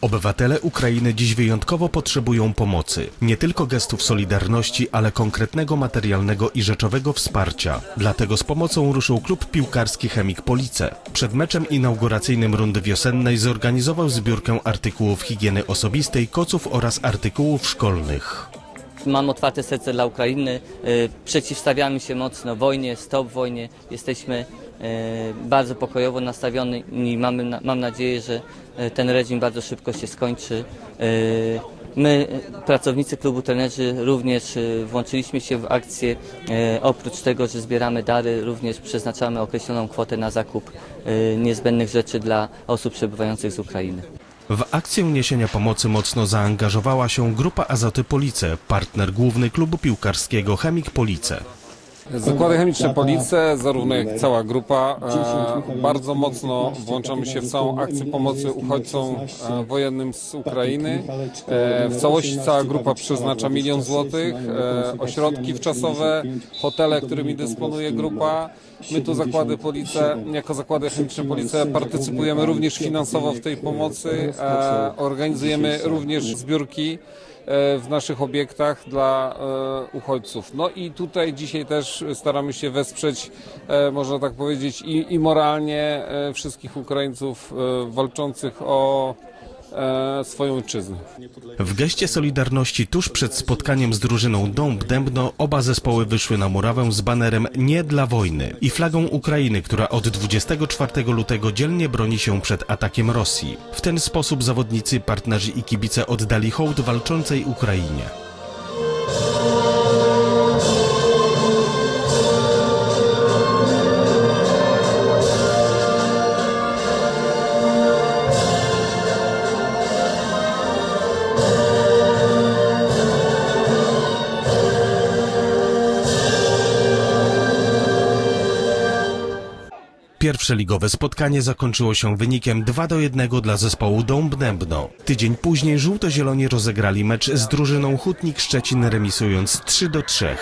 Obywatele Ukrainy dziś wyjątkowo potrzebują pomocy. Nie tylko gestów solidarności, ale konkretnego materialnego i rzeczowego wsparcia. Dlatego z pomocą ruszył klub piłkarski Chemik Police. Przed meczem inauguracyjnym rundy wiosennej zorganizował zbiórkę artykułów higieny osobistej, koców oraz artykułów szkolnych. Mam otwarte serce dla Ukrainy. y, Przeciwstawiamy się mocno wojnie, stop wojnie. Jesteśmy y, bardzo pokojowo nastawioni i mamy, mam nadzieję, że y, ten reżim bardzo szybko się skończy. My, pracownicy klubu trenerzy, również włączyliśmy się w akcję. Oprócz tego, że zbieramy dary, również przeznaczamy określoną kwotę na zakup niezbędnych rzeczy dla osób przebywających z Ukrainy. W akcję niesienia pomocy mocno zaangażowała się grupa Azoty Police, partner główny klubu piłkarskiego Chemik Police. Zakłady Chemiczne Police, zarówno jak cała grupa, e, bardzo mocno włączamy się w całą akcję pomocy uchodźcom e, wojennym z Ukrainy. E, w całości cała grupa przeznacza milion złotych, ośrodki wczasowe, hotele, którymi dysponuje grupa. My tu Zakłady Police, jako Zakłady Chemiczne Police partycypujemy również finansowo w tej pomocy, organizujemy również zbiórki w naszych obiektach dla uchodźców. No i tutaj dzisiaj też staramy się wesprzeć, e, można tak powiedzieć, i, i moralnie e, wszystkich Ukraińców e, walczących o swoją ojczyznę. W geście solidarności tuż przed spotkaniem z drużyną Dąb Dębno oba zespoły wyszły na murawę z banerem Nie dla wojny i flagą Ukrainy, która od 24 lutego dzielnie broni się przed atakiem Rosji. W ten sposób zawodnicy, partnerzy i kibice oddali hołd walczącej Ukrainie. Pierwsze ligowe spotkanie zakończyło się wynikiem 2 do 1 dla zespołu Dąb Dębno. Tydzień później żółto-zieloni rozegrali mecz z drużyną Hutnik Szczecin remisując 3 do 3.